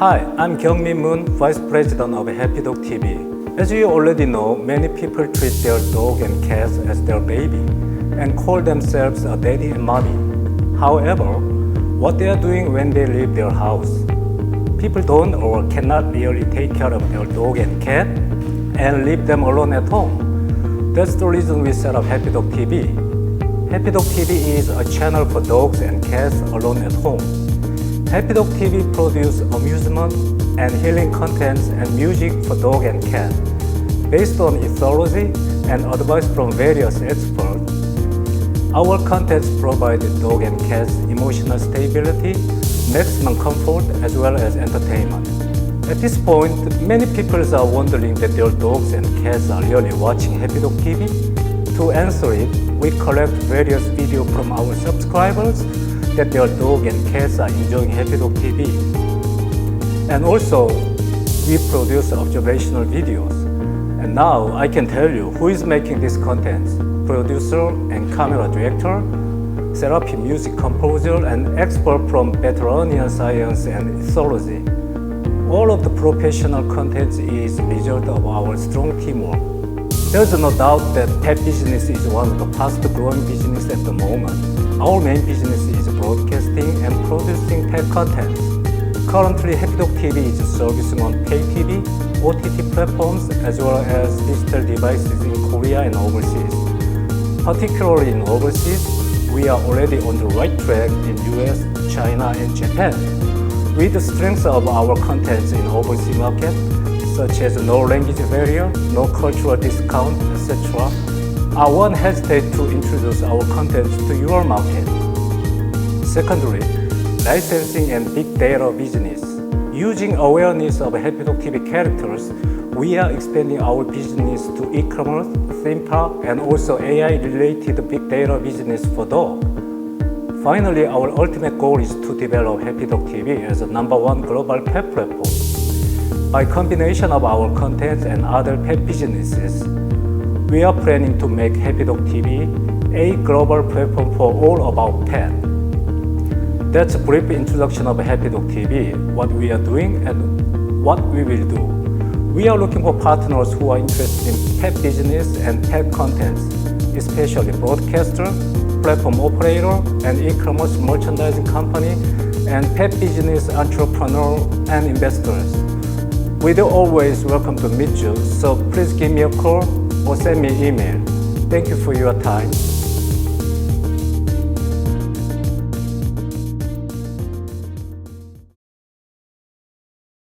Hi, I'm Kyungmin Moon, Vice President of Happy Dog TV. As you already know, many people treat their dog and cats as their baby and call themselves a daddy and mommy. However, what they are doing when they leave their house? People don't or cannot really take care of their dog and cat and leave them alone at home. That's the reason we set up Happy Dog TV. Happy Dog TV is a channel for dogs and cats alone at home. Happy Dog TV produce amusement and healing contents and music for dog and cat. Based on ethology and advice from various experts, our contents provide dog and cats emotional stability, maximum comfort, as well as entertainment. At this point, many people are wondering that their dogs and cats are really watching Happy Dog TV. To answer it, we collect various videos from our subscribers that their dog and cats are enjoying Happy Dog TV. And also, we produce observational videos. And now I can tell you who is making this content producer and camera director, therapy music composer, and expert from veterinarian science and ethology. All of the professional content is result of our strong teamwork. There's no doubt that pet business is one of the fast growing business at the moment. Our main business is broadcasting and producing pet content. Currently, Happy TV is servicing on pay TV, OTT platforms, as well as digital devices in Korea and overseas. Particularly in overseas, we are already on the right track in US, China, and Japan. With the strength of our contents in overseas market, such as no language barrier, no cultural discount, etc., I won't hesitate to introduce our content to your market. Secondly, licensing and big data business. Using awareness of Happy Dog TV characters, we are expanding our business to e-commerce, theme park, and also AI-related big data business for dog. Finally, our ultimate goal is to develop Happy Dog TV as a number one global pet platform. By combination of our content and other pet businesses, we are planning to make Happy Dog TV a global platform for all about pet. That's a brief introduction of Happy Dog TV, what we are doing and what we will do. We are looking for partners who are interested in pet business and pet contents, especially broadcaster, platform operator, and e-commerce merchandising company, and pet business entrepreneur and investors. We'd always welcome to meet you, so please give me a call or send me email. Thank you for your time.